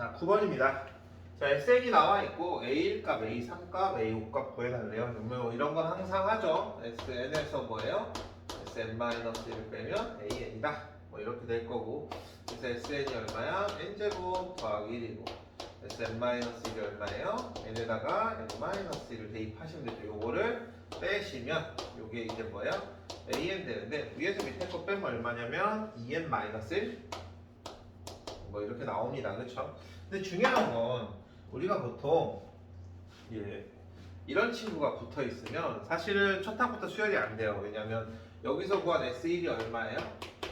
자, 9번입니다. 자, SN이 나와 있고 A1값, A3값, A5값 구해달래요. 그러면 이런 건 항상 하죠. SN에서 뭐예요? SN-1을 빼면 AN이다. 뭐 이렇게 될 거고. 그래서 SN이 얼마야? N제곱 더하기 1이고. SN-1이 얼마예요? N에다가 N-1을 대입하시면 되죠. 요거를 빼시면 요게 이제 뭐예요? AN 되는데 위에서 밑에 거 빼면 얼마냐면 2N-1 뭐 이렇게 나옵니다. 그렇죠? 근데 중요한 건 우리가 보통 예, 이런 친구가 붙어 있으면 사실은 첫 학부터 수열이 안 돼요. 왜냐면 여기서 구한 S1이 얼마예요?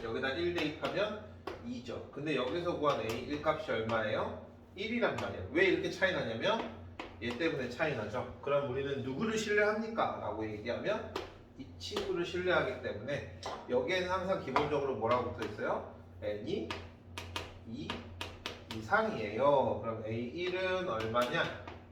여기다 1 대입하면 2죠. 근데 여기서 구한 A1 값이 얼마예요? 1이란 말이에요. 왜 이렇게 차이 나냐면 얘 때문에 차이 나죠. 그럼 우리는 누구를 신뢰합니까? 라고 얘기하면 이 친구를 신뢰하기 때문에 여기에는 항상 기본적으로 뭐라고 붙어 있어요? n이 2 이상이에요. 그럼 A1은 얼마냐?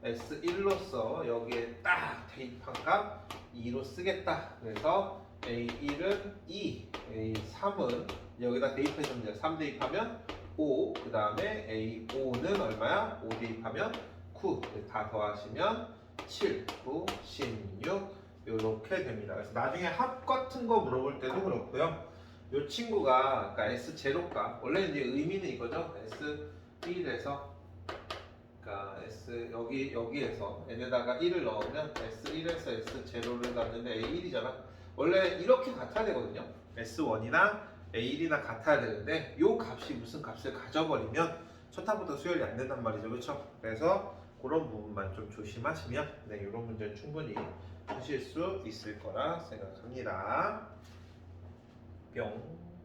S1로서 여기에 딱 대입한 값 2로 쓰겠다. 그래서 A1은 2, A3은 여기다 돼요. 3 대입하면 5, 그 다음에 A5는 얼마야? 5 대입하면 9, 다 더하시면 7, 9, 16 이렇게 됩니다. 그래서 나중에 합 같은 거 물어볼 때도 그렇고요. 이 친구가 그러니까 S0값 원래 이제 의미는 이거죠. S1에서 그러니까 S 여기 여기에서 n에다가 1을 넣으면 S1에서 S0를 넣는데 A1이잖아. 원래 이렇게 같아야 되거든요. S1이나 A1이나 같아야 되는데 요 값이 무슨 값을 가져버리면 첫 학부터 수열이 안 된단 말이죠. 그렇죠? 그래서 그런 부분만 좀 조심하시면 네, 이런 문제는 충분히 푸실 수 있을 거라 생각합니다. 뿅.